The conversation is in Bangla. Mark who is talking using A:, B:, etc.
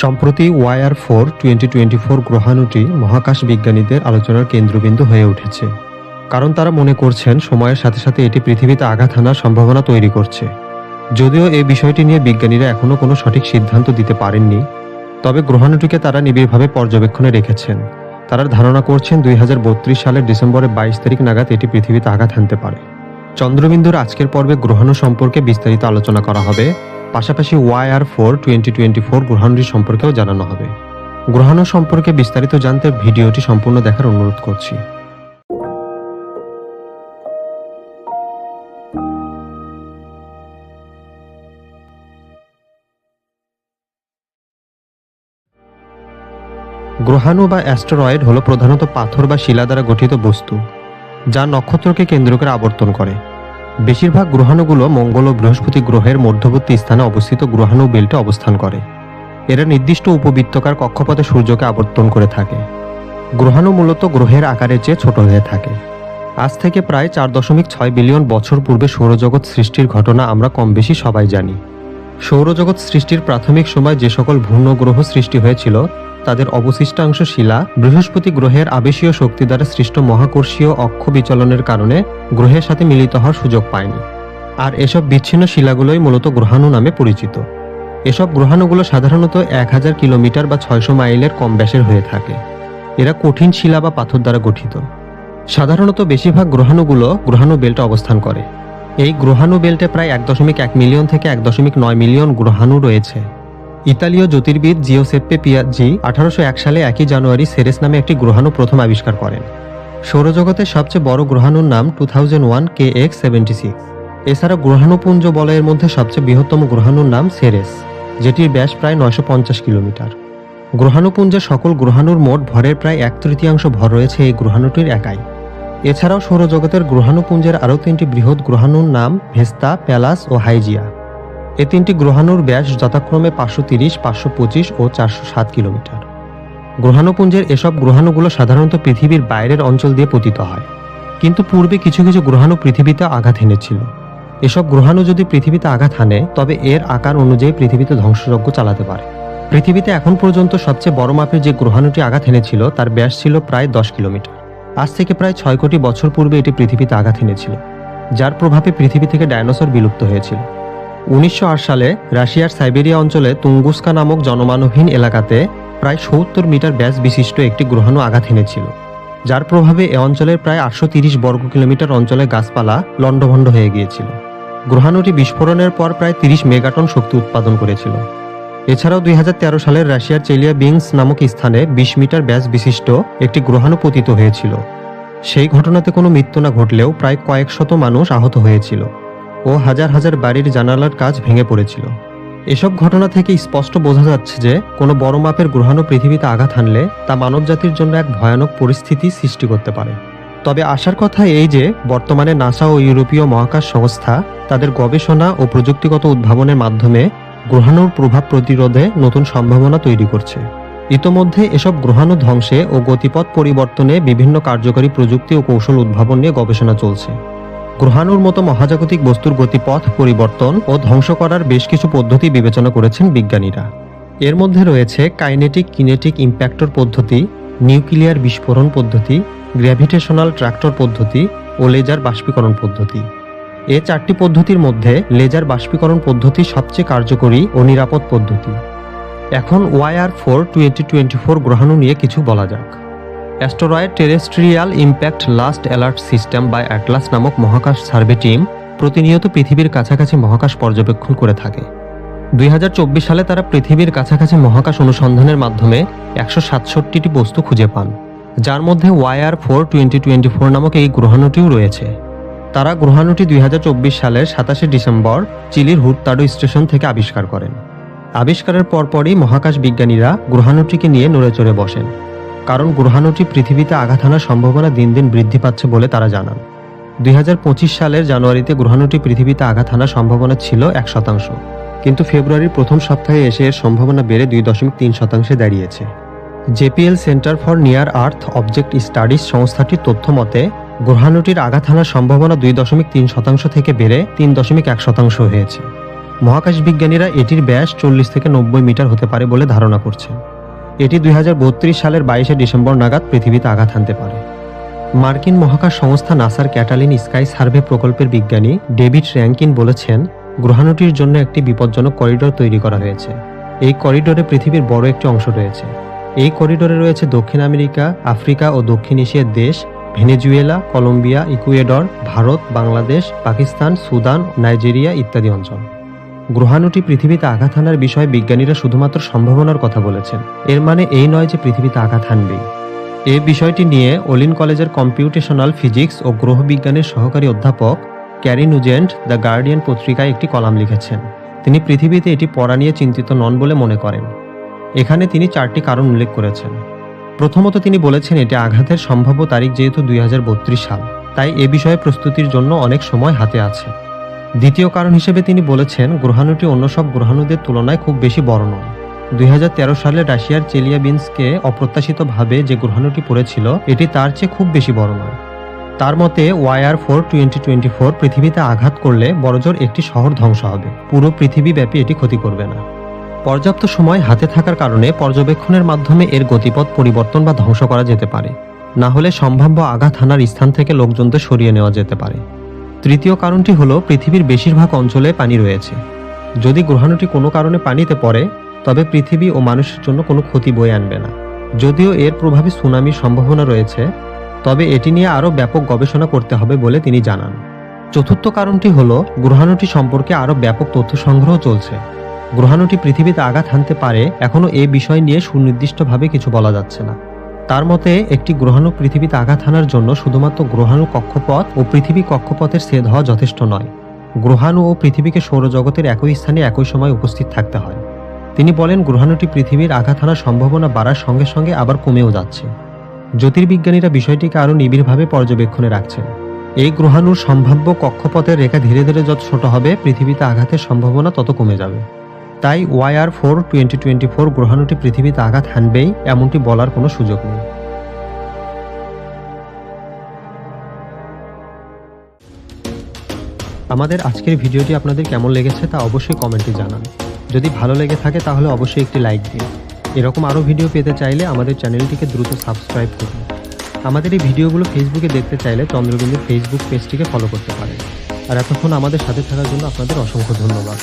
A: সম্প্রতি Y R four twenty twenty four গ্রহাণুটি মহাকাশ বিজ্ঞানীদের আলোচনার কেন্দ্রবিন্দু হয়ে উঠেছে। কারণ তারা মনে করছেন সময়ের সাথে সাথে এটি পৃথিবীতে আঘাত হানার সম্ভাবনা তৈরি করছে। যদিও এই বিষয়টি নিয়ে বিজ্ঞানীরা এখনও কোনো সঠিক সিদ্ধান্ত দিতে পারেননি, তবে গ্রহাণুটিকে তারা নিবিড়ভাবে পর্যবেক্ষণে রেখেছেন। তারা ধারণা করছেন দুই হাজার বত্রিশ সালের ডিসেম্বরের বাইশ তারিখ নাগাদ এটি পৃথিবীতে আঘাত হানতে পারে। চন্দ্রবিন্দুর আজকের পর্বে গ্রহাণু সম্পর্কে বিস্তারিত আলোচনা করা হবে। পাশাপাশি Y R four twenty twenty four গ্রহাণুটি সম্পর্কেও জানানো হবে। গ্রহাণু সম্পর্কে বিস্তারিত জানতে ভিডিওটি সম্পূর্ণ দেখার অনুরোধ করছি। গ্রহাণু বা অ্যাস্টেরয়েড হলো প্রধানত পাথর বা শিলা দ্বারা গঠিত বস্তু, যা নক্ষত্রকে কেন্দ্র করে আবর্তন করে। বেশিরভাগ গ্রহাণুগুলো মঙ্গল ও বৃহস্পতি গ্রহের মধ্যবর্তী স্থানে অবস্থিত গ্রহাণু বেল্টে অবস্থান করে। এরা নির্দিষ্ট উপবৃত্তকার কক্ষপথে সূর্যকে আবর্তন করে থাকে। গ্রহাণু মূলত গ্রহের আকারের চেয়ে ছোট হয়ে থাকে। আজ থেকে প্রায় চার দশমিক ছয় বিলিয়ন বছর পূর্বে সৌরজগৎ সৃষ্টির ঘটনা আমরা কম বেশি সবাই জানি। সৌরজগৎ সৃষ্টির প্রাথমিক সময় যে সকল ভূর্ণ গ্রহ সৃষ্টি হয়েছিল, তাদের অবশিষ্টাংশ শিলা বৃহস্পতি গ্রহের আবেশীয় শক্তি দ্বারা সৃষ্ট মহাকর্ষীয় অক্ষ বিচলনের কারণে গ্রহের সাথে মিলিত হওয়ার সুযোগ পায়নি। আর এসব বিচ্ছিন্ন শিলাগুলোই মূলত গ্রহাণু নামে পরিচিত। এসব গ্রহাণুগুলো সাধারণত এক হাজার কিলোমিটার বা ছয়শো মাইলের কম ব্যাসের হয়ে থাকে। এরা কঠিন শিলা বা পাথর দ্বারা গঠিত। সাধারণত বেশিরভাগ গ্রহাণুগুলো গ্রহাণু বেল্টে অবস্থান করে। এই গ্রহাণু বেল্টে প্রায় এক দশমিক এক মিলিয়ন থেকে এক দশমিক নয় মিলিয়ন গ্রহাণু রয়েছে। ইতালীয় জ্যোতির্বিদ জিওসেপ্পে পিয়াজি আঠারোশো এক সালে একই জানুয়ারি সেরেস নামে একটি গ্রহাণু প্রথম আবিষ্কার করেন। সৌরজগতের সবচেয়ে বড় গ্রহাণুর নাম two thousand one K X seventy six. এছাড়া গ্রহাণুপুঞ্জ বলয়ের মধ্যে সবচেয়ে বৃহত্তম গ্রহাণুর নাম সেরেস, যেটির ব্যাস প্রায় নয়শো পঞ্চাশ কিলোমিটার। গ্রহাণুপুঞ্জের সকল গ্রহাণুর মোট ভরের প্রায় এক তৃতীয়াংশ ভর রয়েছে এই গ্রহাণুটির একাই। এছাড়াও সৌরজগতের গ্রহাণুপুঞ্জের আরও তিনটি বৃহৎ গ্রহাণুর নাম ভেস্তা, প্যালাস ও হাইজিয়া। এ তিনটি গ্রহাণুর ব্যাস যথাক্রমে পাঁচশো তিরিশ, পাঁচশো পঁচিশ ও চারশো সাত কিলোমিটার। গ্রহাণুপুঞ্জের এসব গ্রহাণুগুলো সাধারণত পৃথিবীর বাইরের অঞ্চল দিয়ে পতিত হয়। কিন্তু পূর্বে কিছু কিছু গ্রহাণু পৃথিবীতে আঘাত এনেছিল। এসব গ্রহাণু যদি পৃথিবীতে আঘাত হানে, তবে এর আকার অনুযায়ী পৃথিবীতে ধ্বংসযজ্ঞ চালাতে পারে। পৃথিবীতে এখন পর্যন্ত সবচেয়ে বড় মাপের যে গ্রহাণুটি আঘাত এনেছিল, তার ব্যাস ছিল প্রায় দশ কিলোমিটার। আজ থেকে প্রায় ছয় কোটি বছর পূর্বে এটি পৃথিবীতে আঘাত এনেছিল, যার প্রভাবে পৃথিবী থেকে ডায়নোসর বিলুপ্ত হয়েছিল। উনিশশো আট সালে রাশিয়ার সাইবেরিয়া অঞ্চলে তুঙ্গুস্কা নামক জনমানবহীন এলাকাতে প্রায় সত্তর মিটার ব্যাস বিশিষ্ট একটি গ্রহাণু আঘাত এনেছিল, যার প্রভাবে এ অঞ্চলের প্রায় আটশো তিরিশ বর্গ কিলোমিটার অঞ্চলে গাছপালা লণ্ডভণ্ড হয়ে গিয়েছিল। গ্রহাণুটি বিস্ফোরণের পর প্রায় তিরিশ মেগাটন শক্তি উৎপাদন করেছিল। এছাড়াও দুই হাজার তেরো সালের রাশিয়ার চেলিয়া বিংস নামক স্থানে বিশ মিটার ব্যাস বিশিষ্ট একটি গ্রহাণু পতিত হয়েছিল। সেই ঘটনাতে কোনো মৃত্যু না ঘটলেও প্রায় কয়েক শত মানুষ আহত হয়েছিল ও হাজার হাজার বাড়ির জানালার কাজ ভেঙে পড়েছিল। এসব ঘটনা থেকে স্পষ্ট বোঝা যাচ্ছে যে কোনো বড় মাপের গ্রহাণু পৃথিবীতে আঘাত হানলে তা মানবজাতির জন্য এক ভয়ানক পরিস্থিতি সৃষ্টি করতে পারে। তবে আসার কথা এই যে বর্তমানে নাসা ও ইউরোপীয় মহাকাশ সংস্থা তাদের গবেষণা ও প্রযুক্তিগত উদ্ভাবনের মাধ্যমে গ্রহাণুর প্রভাব প্রতিরোধে নতুন সম্ভাবনা তৈরি করছে। ইতোমধ্যে এসব গ্রহাণু ধ্বংসে ও গতিপথ পরিবর্তনে বিভিন্ন কার্যকরী প্রযুক্তি ও কৌশল উদ্ভাবন নিয়ে গবেষণা চলছে। গ্রহাণুর মতো মহাজাগতিক বস্তুর গতিপথ পরিবর্তন ও ধ্বংস করার বেশ কিছু পদ্ধতি বিবেচনা করেছেন বিজ্ঞানীরা। এর মধ্যে রয়েছে কাইনেটিক কিনেটিক ইম্প্যাক্টর পদ্ধতি, নিউক্লিয়ার বিস্ফোরণ পদ্ধতি, গ্র্যাভিটেশনাল ট্রাক্টর পদ্ধতি ও লেজার বাষ্পীকরণ পদ্ধতি। এ চারটি পদ্ধতির মধ্যে লেজার বাষ্পীকরণ পদ্ধতি সবচেয়ে কার্যকরী ও নিরাপদ পদ্ধতি। এখন Y R four twenty twenty four গ্রহাণু নিয়ে কিছু বলা যাক। Asteroid terrestrial impact last alert system বা অ্যাটলাস নামক মহাকাশ সার্ভে টিম প্রতিনিয়ত পৃথিবীর কাছাকাছি মহাকাশ পর্যবেক্ষণ করে থাকে। দুই হাজার চব্বিশ সালে তারা পৃথিবীর কাছাকাছি মহাকাশ অনুসন্ধানের মাধ্যমে একশো সাতষট্টিটি বস্তু খুঁজে পান, যার মধ্যে Y R four twenty twenty four নামক এই গ্রহাণুটিও রয়েছে। তারা গ্রহাণুটি দুই হাজার চব্বিশ সালের সাতাশে ডিসেম্বর চিলির হুটতাডো স্টেশন থেকে আবিষ্কার করেন। আবিষ্কারের পরপরই মহাকাশ বিজ্ঞানীরা গ্রহাণুটিকে নিয়ে নড়ে চড়ে বসেন, কারণ গ্রহাণুটি পৃথিবীতে আঘাত হানার সম্ভাবনা দিন দিন বৃদ্ধি পাচ্ছে বলে তারা জানান। দুই হাজার পঁচিশ সালের জানুয়ারিতে গ্রহাণুটি পৃথিবীতে আঘাত হানার সম্ভাবনা ছিল এক শতাংশ, কিন্তু ফেব্রুয়ারির প্রথম সপ্তাহে এসে এর সম্ভাবনা বেড়ে দুই দশমিক তিন শতাংশে দাঁড়িয়েছে। JPL centre for near earth object studies সংস্থাটির তথ্য মতে গ্রহাণুটির আঘাত হানার সম্ভাবনা দুই দশমিক তিন শতাংশ থেকে বেড়ে তিন দশমিক এক শতাংশ হয়েছে। মহাকাশ বিজ্ঞানীরা এটির ব্যাস চল্লিশ থেকে নব্বই মিটার হতে পারে বলে ধারণা করছেন। এটি দুই হাজার বত্রিশ সালের বাইশে ডিসেম্বর নাগাদ পৃথিবীতে আঘাত হানতে পারে। মার্কিন মহাকাশ সংস্থা নাসার ক্যাটালিন স্কাই সার্ভে প্রকল্পের বিজ্ঞানী ডেভিড র্যাঙ্কিন বলেছেন গ্রহাণুটির জন্য একটি বিপজ্জনক করিডোর তৈরি করা হয়েছে। এই করিডোরে পৃথিবীর বড় একটি অংশ রয়েছে। এই করিডোরে রয়েছে দক্ষিণ আমেরিকা, আফ্রিকা ও দক্ষিণ এশিয়ার দেশ Venezuela, Colombia, Ecuador, Bharat, Bangladesh, Pakistan, Sudan, Nigeria ইত্যাদি অঞ্চল। গ্রহাণুটি পৃথিবীতে আঘাত হানার বিষয়ে বিজ্ঞানীরা শুধুমাত্র সম্ভাবনার কথা বলেছেন। এর মানে এই নয় যে পৃথিবীতে আঘাত হানবেই এ বিষয়টি নিয়ে ওলিন কলেজের কম্পিউটেশনাল ফিজিক্স ও গ্রহবিজ্ঞানের সহকারী অধ্যাপক ক্যারি নুজেন্ট দ্য গার্ডিয়ান পত্রিকায় একটি কলাম লিখেছেন। তিনি পৃথিবীতে এটি পড়া নিয়ে চিন্তিত নন বলে মনে করেন। এখানে তিনি চারটি কারণ উল্লেখ করেছেন। প্রথমত তিনি বলেছেন, এটি আঘাতের সম্ভাব্য তারিখ যেহেতু দুই হাজার বত্রিশ সাল, তাই এ বিষয়ে প্রস্তুতির জন্য অনেক সময় হাতে আছে। দ্বিতীয় কারণ হিসেবে তিনি বলেছেন, গ্রহাণুটি অন্য সব গ্রহাণুদের তুলনায় খুব বেশি বড় নয়। দুই সালে রাশিয়ার চেলিয়াবিন্সকে অপ্রত্যাশিতভাবে যে গ্রহাণুটি পড়েছিল, এটি তার চেয়ে খুব বেশি বড় নয়। তার মতে Y R four twenty twenty four পৃথিবীতে আঘাত করলে বড়জোর একটি শহর ধ্বংস হবে। পুরো পৃথিবীব্যাপী এটি ক্ষতি করবে না। পর্যাপ্ত সময় হাতে থাকার কারণে পর্যবেক্ষণের মাধ্যমে এর গতিপথ পরিবর্তন বা ধ্বংস করা যেতে পারে। না হলে সম্ভাব্য আঘাত হানার স্থান থেকে লোকজনদের সরিয়ে নেওয়া যেতে পারে। তৃতীয় কারণটি হলো, পৃথিবীর বেশিরভাগ অঞ্চলে পানি রয়েছে। যদি গ্রহাণুটি কোনো কারণে পানিতে পড়ে, তবে পৃথিবী ও মানুষের জন্য কোনো ক্ষতি বয়ে আনবে না। যদিও এর প্রভাবে সুনামির সম্ভাবনা রয়েছে, তবে এটি নিয়ে আরও ব্যাপক গবেষণা করতে হবে বলে তিনি জানান। চতুর্থ কারণটি হলো, গ্রহাণুটি সম্পর্কে আরও ব্যাপক তথ্য সংগ্রহ চলছে। গ্রহাণুটি পৃথিবীতে আঘাত হানতে পারে এখনও এ বিষয় নিয়ে সুনির্দিষ্টভাবে কিছু বলা যাচ্ছে না। তার মতে, একটি গ্রহাণু পৃথিবীতে আঘাত হানার জন্য শুধুমাত্র গ্রহাণু কক্ষপথ ও পৃথিবী কক্ষপথের ছেদ হওয়া যথেষ্ট নয়। গ্রহাণু ও পৃথিবীকে সৌরজগতের একই স্থানে একই সময় উপস্থিত থাকতে হয়। তিনি বলেন, গ্রহাণুটি পৃথিবীর আঘাত হানার সম্ভাবনা বাড়ার সঙ্গে সঙ্গে আবার কমেও যাচ্ছে। জ্যোতির্বিজ্ঞানীরা বিষয়টিকে আরও নিবিড়ভাবে পর্যবেক্ষণে রাখছেন। এই গ্রহাণুর সম্ভাব্য কক্ষপথের রেখা ধীরে ধীরে যত ছোট হবে, পৃথিবীতে আঘাতের সম্ভাবনা তত কমে যাবে। তাই Y R four twenty twenty four গ্রহাণুটি পৃথিবীতে আঘাত হানবেই, এমনটি বলার কোনো সুযোগ নেই। আমাদের আজকের ভিডিওটি আপনাদের কেমন লেগেছে তা অবশ্যই কমেন্টে জানান। যদি ভালো লেগে থাকে তাহলে অবশ্যই একটি লাইক দিন। এরকম আরও ভিডিও পেতে চাইলে আমাদের চ্যানেলটিকে দ্রুত সাবস্ক্রাইব করুন। আমাদের এই ভিডিওগুলো ফেসবুকে দেখতে চাইলে চন্দ্রবিন্দুর ফেসবুক পেজটিকে ফলো করতে পারেন। আর এতক্ষণ আমাদের সাথে থাকার জন্য আপনাদের অসংখ্য ধন্যবাদ।